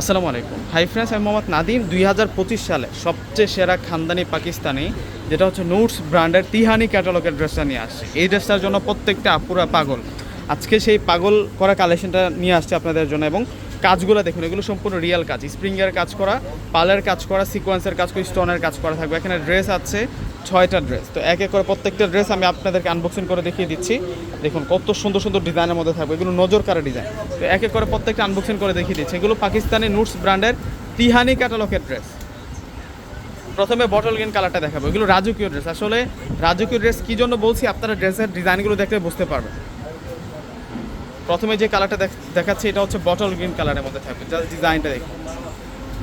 আসসালামু আলাইকুম। Hi friends, আমি মোহাম্মদ নাদিম। দুই হাজার পঁচিশ সালে সবচেয়ে সেরা খানদানি পাকিস্তানি, যেটা হচ্ছে নুটস ব্র্যান্ডের তিহানি ক্যাটালগের ড্রেসটা নিয়ে আসছে। এই ড্রেসটার জন্য প্রত্যেকটা আপুরা পাগল। আজকে সেই পাগল করা কালেকশনটা নিয়ে আসছে আপনাদের জন্য এবং কাজগুলো দেখুন, এগুলো সম্পূর্ণ রিয়েল কাজ। স্প্রিংয়ের কাজ করা, পালের কাজ করা, সিকোয়েন্সের কাজ করা, স্টোনের কাজ করা থাকবে। এখানে ড্রেস আছে ছয়টা ড্রেস তো এক এক করে প্রত্যেকটা ড্রেস আমি আপনাদেরকে আনবক্সিং করে দেখিয়ে দিচ্ছি। দেখুন কত সুন্দর সুন্দর ডিজাইনের মধ্যে থাকবে। এগুলো নজর কারা ডিজাইন তো এক এক করে প্রত্যেকটা আনবক্সিং করে দেখিয়ে দিচ্ছি। এগুলো পাকিস্তানি নুটস ব্র্যান্ডের তিহানি ক্যাটালগের ড্রেস প্রথমে বটল গ্রিন কালারটা দেখাবো। এগুলো রাজকীয় ড্রেস আসলে রাজকীয় ড্রেস কী জন্য বলছি? আপনারা ড্রেসের ডিজাইনগুলো দেখলে বুঝতে পারবেন। প্রথমে যে কালারটা দেখাচ্ছি, এটা হচ্ছে বটল গ্রিন কালারের মধ্যে থাকবে। ডিজাইনটা দেখুন।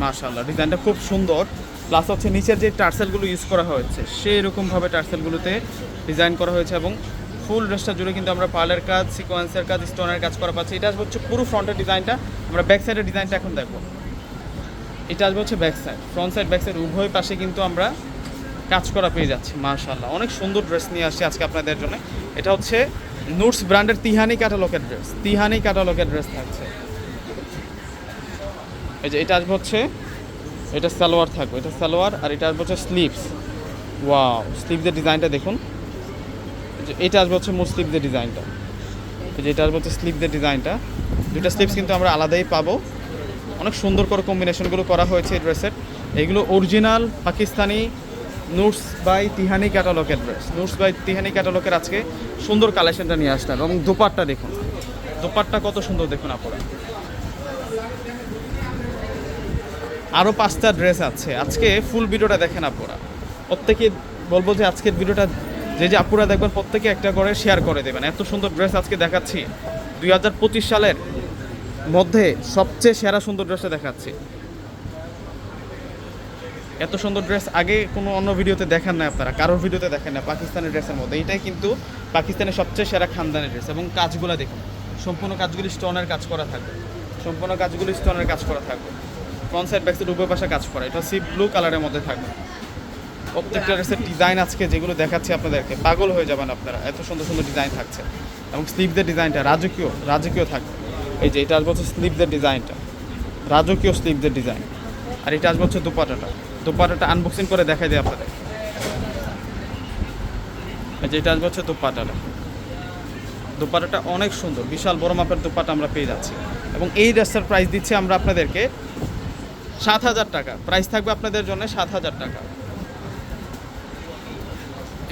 মাশাআল্লাহ, ডিজাইনটা খুব সুন্দর। প্লাস হচ্ছে নিচের যে টার্সেলগুলো ইউজ করা হয়েছে সেই রকমভাবে টার্সেলগুলোতে ডিজাইন করা হয়েছে এবং ফুল ড্রেসটা জুড়ে কিন্তু আমরা পার্লের কাজ সিকোয়েন্সের কাজ স্টোনের কাজ করা পাচ্ছি। এটা হচ্ছে পুরো ফ্রন্টের ডিজাইনটা আমরা ব্যাক সাইডের ডিজাইনটা এখন দেখব। এটা আসবে হচ্ছে back side front side back side উভয় পাশে কিন্তু আমরা কাজ করা পেয়ে যাচ্ছি, মাশাআল্লাহ। অনেক সুন্দর ড্রেস নিয়ে আসছি আজকে আপনাদের জন্য। এটা হচ্ছে নুটস ব্র্যান্ডের তিহানি ক্যাটালগের ড্রেস তিহানি ক্যাটালগের ড্রেস থাকছে। এই যে এটা আসবে হচ্ছে এটা সালোয়ার থাকবে, এটা সালোয়ার আর এটা আসবে হচ্ছে স্লিভস ওয়াও স্লিভসের ডিজাইনটা দেখুন। এটা আসবে হচ্ছে মূল স্লিভসের ডিজাইনটা। এই যে এটা আসবে হচ্ছে স্লিভসের ডিজাইনটা। দুটা স্লিভস কিন্তু আমরা আলাদাই পাবো। অনেক সুন্দর করে কম্বিনেশনগুলো করা হয়েছে এই ড্রেসের এগুলো অরিজিনাল পাকিস্তানি নুটস বাই তিহানি ক্যাটালগের ড্রেস নুটস বাই তিহানি ক্যাটালগের আজকে সুন্দর কালেকশনটা নিয়ে আসলাম এবং দোপাট্টা দেখুন। দোপাট্টা কত সুন্দর দেখুন আপনারা। আরও পাঁচটা ড্রেস আছে। আজকে ফুল ভিডিওটা দেখেন আপুরা। প্রত্যেকে বলব যে আজকের ভিডিওটা যে যে আপুরা দেখবেন, প্রত্যেকে একটা করে শেয়ার করে দেবেন। এত সুন্দর ড্রেস আজকে দেখাচ্ছি। দুই হাজার পঁচিশ সালের মধ্যে সবচেয়ে সেরা সুন্দর ড্রেসটা দেখাচ্ছি। এত সুন্দর ড্রেস আগে কোনো অন্য ভিডিওতে দেখেন না আপনারা। কারোর ভিডিওতে দেখেন না পাকিস্তানের ড্রেসের মধ্যে। এটাই কিন্তু পাকিস্তানের সবচেয়ে সেরা খানদানের ড্রেস এবং কাজগুলো দেখুন। সম্পূর্ণ কাজগুলি স্টোনের কাজ করা থাকবে। সম্পূর্ণ কাজগুলি স্টোনের কাজ করা থাকবে। ফ্রন্ট সাইড ব্যাক সাইড উভয় পাশে কাজ করা। এটা সি ব্লু কালারের মধ্যে থাকবে। প্রত্যেকটা ড্রেসের ডিজাইন আজকে যেগুলো দেখাচ্ছি আপনাদেরকে, পাগল হয়ে যাবেন আপনারা। এত সুন্দর সুন্দর ডিজাইন থাকছে। এবং স্লিভদের ডিজাইনটা রাজকীয় রাজকীয় থাকবে। এই যে, এটা আসবে হচ্ছে স্লিভদের ডিজাইনটা রাজকীয় স্লিভদের ডিজাইন আর এটা আসবে হচ্ছে দুপাটাটা। দুপাটাটা আনবক্সিং করে দেখাই দিই আপনাদের। এই যে, এটা আসবে হচ্ছে দুপাটাটা। দুপাটাটা অনেক সুন্দর। বিশাল বড় মাপের দুপাটা আমরা পেয়ে যাচ্ছি। এবং এই ড্রেসটার প্রাইস দিচ্ছি আমরা আপনাদেরকে সাত হাজার টাকা। প্রাইস থাকবে আপনাদের জন্য সাত হাজার টাকা।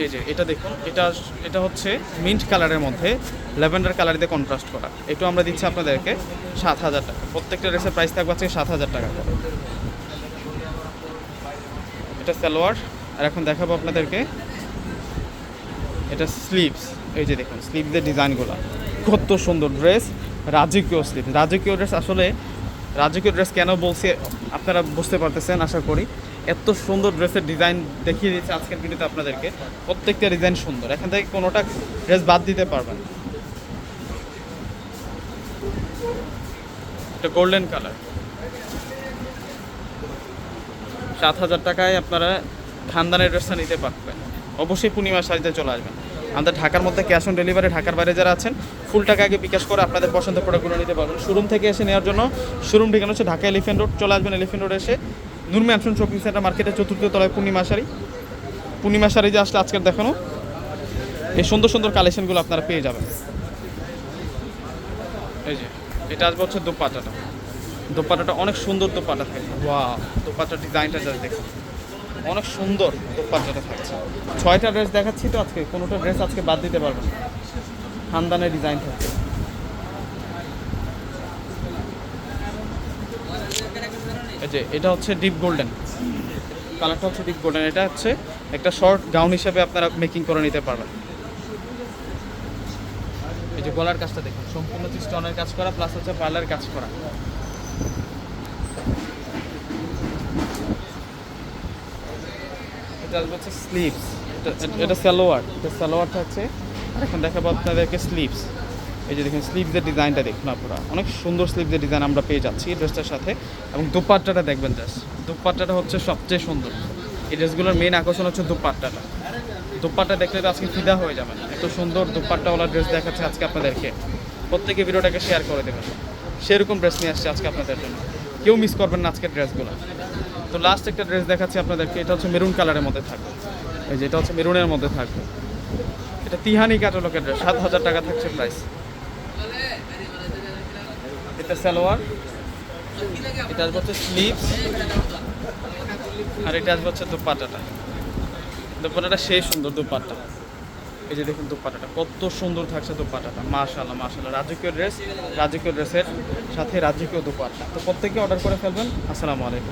এই যে, এটা দেখুন, এটা এটা হচ্ছে মিন্ট কালারের মধ্যে ল্যাভেন্ডার কালার দিয়ে কন্ট্রাস্ট করা। এটাও আমরা দিচ্ছি আপনাদেরকে সাত হাজার টাকা। প্রত্যেকটা ড্রেসের প্রাইস থাকবে হচ্ছে সাত হাজার টাকা করে। এটা সালোয়ার, আর এখন দেখাবো আপনাদেরকে। এটা স্লিভস এই যে দেখুন স্লিভসের ডিজাইনগুলো কত সুন্দর ড্রেস রাজকীয় স্লিভ রাজকীয় ড্রেস আসলে রাজকীয় ড্রেস কেন বলছে আপনারা বুঝতে পারতেছেন, আশা করি। এত সুন্দর ড্রেসের ডিজাইন দেখিয়ে দিয়েছে আজকের ভিডিওতে আপনাদেরকে। প্রত্যেকটা ডিজাইন সুন্দর। এখান থেকে কোনোটা ড্রেস বাদ দিতে পারবেন এটা গোল্ডেন কালার সাত হাজার টাকায় আপনারা খানদানের ড্রেসটা নিতে পারবেন। অবশ্যই পূর্ণিমা শাড়িতে চলে আসবেন। আমাদের ঢাকার মধ্যে ক্যাশ অন ডেলিভারি ঢাকার বাইরে যারা আছেন ফুল টাকা আগে বিকাশ করে আপনাদের পছন্দের প্রোডাক্টগুলো নিতে পারবেন। শোরুম থেকে এসে নেওয়ার জন্য শোরুম ঠিকানা হচ্ছে ঢাকা এলিফেন্ট রোড চলে আসবেন এলিফেন্ট রোড এসে নূর ম্যানশন শপিং সেন্টার মার্কেটের চতুর্থ তলায় পূর্ণিমা শাড়ি। পূর্ণিমা শাড়ি যে আসলে আজকের দেখানো এই সুন্দর সুন্দর কালেকশনগুলো আপনারা পেয়ে যাবেন। এই যে এটা আসবে হচ্ছে দোপাটাটা দোপাটাটা অনেক সুন্দর দোপাটা থাকে। ওয়া দোপাটার ডিজাইনটা যা দেখুন। অনেক সুন্দর দোপাট্টাটা থাকছে। ছয়টা ড্রেস দেখাচ্ছি তো আজকে, কোনোটা ড্রেস আজকে বাদ দিতে পারবেন না। খানদানের ডিজাইন থাকছে। এই যে, এটা হচ্ছে ডিপ গোল্ডেন কালারটা হচ্ছে ডিপ গোল্ডেন এটা হচ্ছে একটা শর্ট গাউন হিসেবে আপনারা মেকিং করে নিতে পারবেন। এই যে গলার কাজটা দেখুন, সম্পূর্ণ হচ্ছে স্টোনের কাজ করা প্লাস হচ্ছে পার্লার কাজ করা। আসবে হচ্ছে স্লিভস এটা সালোয়ার। এটা সালোয়ার থাকছে আর এখন দেখাবো আপনাদেরকে স্লিভস এই যে দেখুন স্লিভসের ডিজাইনটা দেখুন আপনারা। অনেক সুন্দর স্লিভসের ডিজাইন আমরা পেয়ে যাচ্ছি এই ড্রেসটার সাথে। এবং দুপাট্টাটা দেখবেন জাস্ট দুপাট্টাটা হচ্ছে সবচেয়ে সুন্দর। এই ড্রেসগুলোর মেন আকর্ষণ হচ্ছে দুপাট্টাটা। দুপাট্টা দেখলে তো আজকে ফিদা হয়ে যাবেন। এত সুন্দর দুপাট্টাওয়ালা ড্রেস দেখাচ্ছে আজকে আপনাদেরকে। প্রত্যেকে ভিডিওটাকে শেয়ার করে দেবেন। সেরকম ড্রেস নিয়ে আসছে আজকে আপনাদের জন্য। কেউ মিস করবেন না আজকের ড্রেসগুলো। তো লাস্ট একটা ড্রেস দেখাচ্ছি আপনাদেরকে, এটা হচ্ছে মেরুন কালারের মধ্যে থাকবে। এই যে এটা হচ্ছে মেরুনের মধ্যে থাকবে। এটা তিহানি ক্যাটালগের ড্রেস সাত হাজার টাকা থাকছে প্রাইস এটা সালোয়ার, এটা আসবে হচ্ছে স্লিভস আর এটা আসবে হচ্ছে দুপাটাটা। দুপাটাটা সেই সুন্দর দুপাট্টা। এই যে দেখুন দুপাটাটা কত সুন্দর থাকছে দুপাটাটা মাশাল্লাহ মাশাল্লাহ রাজকীয় ড্রেস, রাজকীয় ড্রেসের সাথে রাজকীয় দোপাটা তো প্রত্যেকে অর্ডার করে ফেলবেন। আসসালামু আলাইকুম।